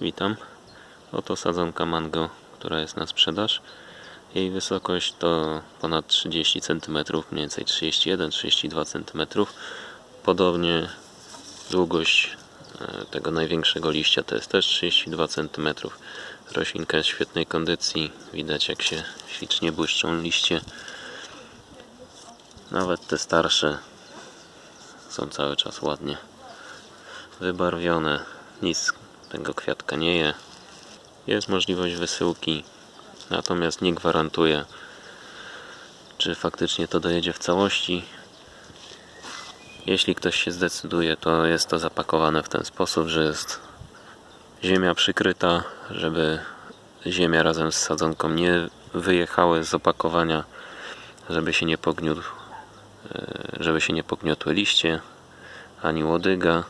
Witam. Oto sadzonka mango, która jest na sprzedaż. Jej wysokość to ponad 30 cm, mniej więcej 31-32 cm. Podobnie długość e, tego największego liścia to jest też 32 cm. Roślinka jest w świetnej kondycji. Widać jak się ślicznie błyszczą liście. Nawet te starsze są cały czas ładnie wybarwione. Nic tego kwiatka nie je. Jest możliwość wysyłki, natomiast nie gwarantuję, czy faktycznie to dojedzie w całości. Jeśli ktoś się zdecyduje, to jest to zapakowane w ten sposób, że jest ziemia przykryta, żeby ziemia razem z sadzonką nie wyjechały z opakowania, żeby się nie pogniótł, e, żeby się nie pogniotły liście, ani łodyga.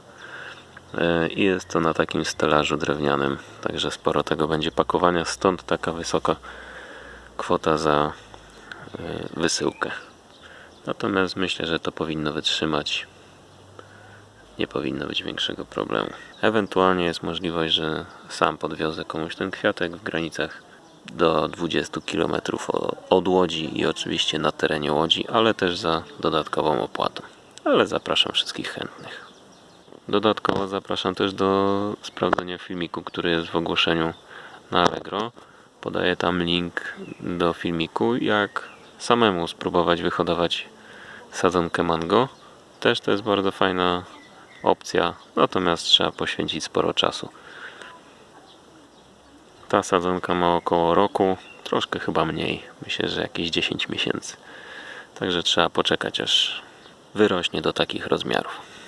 E, I jest to na takim stelażu drewnianym, także sporo tego będzie pakowania, stąd taka wysoka kwota za e, wysyłkę. Natomiast myślę, że to powinno wytrzymać. Nie powinno być większego problemu. Ewentualnie jest możliwość, że sam podwiozę komuś ten kwiatek w granicach do 20 km od Łodzi i oczywiście na terenie Łodzi, ale też za dodatkową opłatą. Ale zapraszam wszystkich chętnych. Dodatkowo zapraszam też do sprawdzenia filmiku, który jest w ogłoszeniu na Allegro. Podaję tam link do filmiku, jak samemu spróbować wyhodować sadzonkę mango. Też to jest bardzo fajna opcja, natomiast trzeba poświęcić sporo czasu. Ta sadzonka ma około roku, troszkę chyba mniej, myślę, że jakieś 10 miesięcy. Także trzeba poczekać, aż wyrośnie do takich rozmiarów.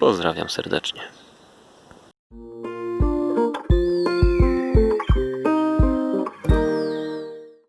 Pozdrawiam serdecznie.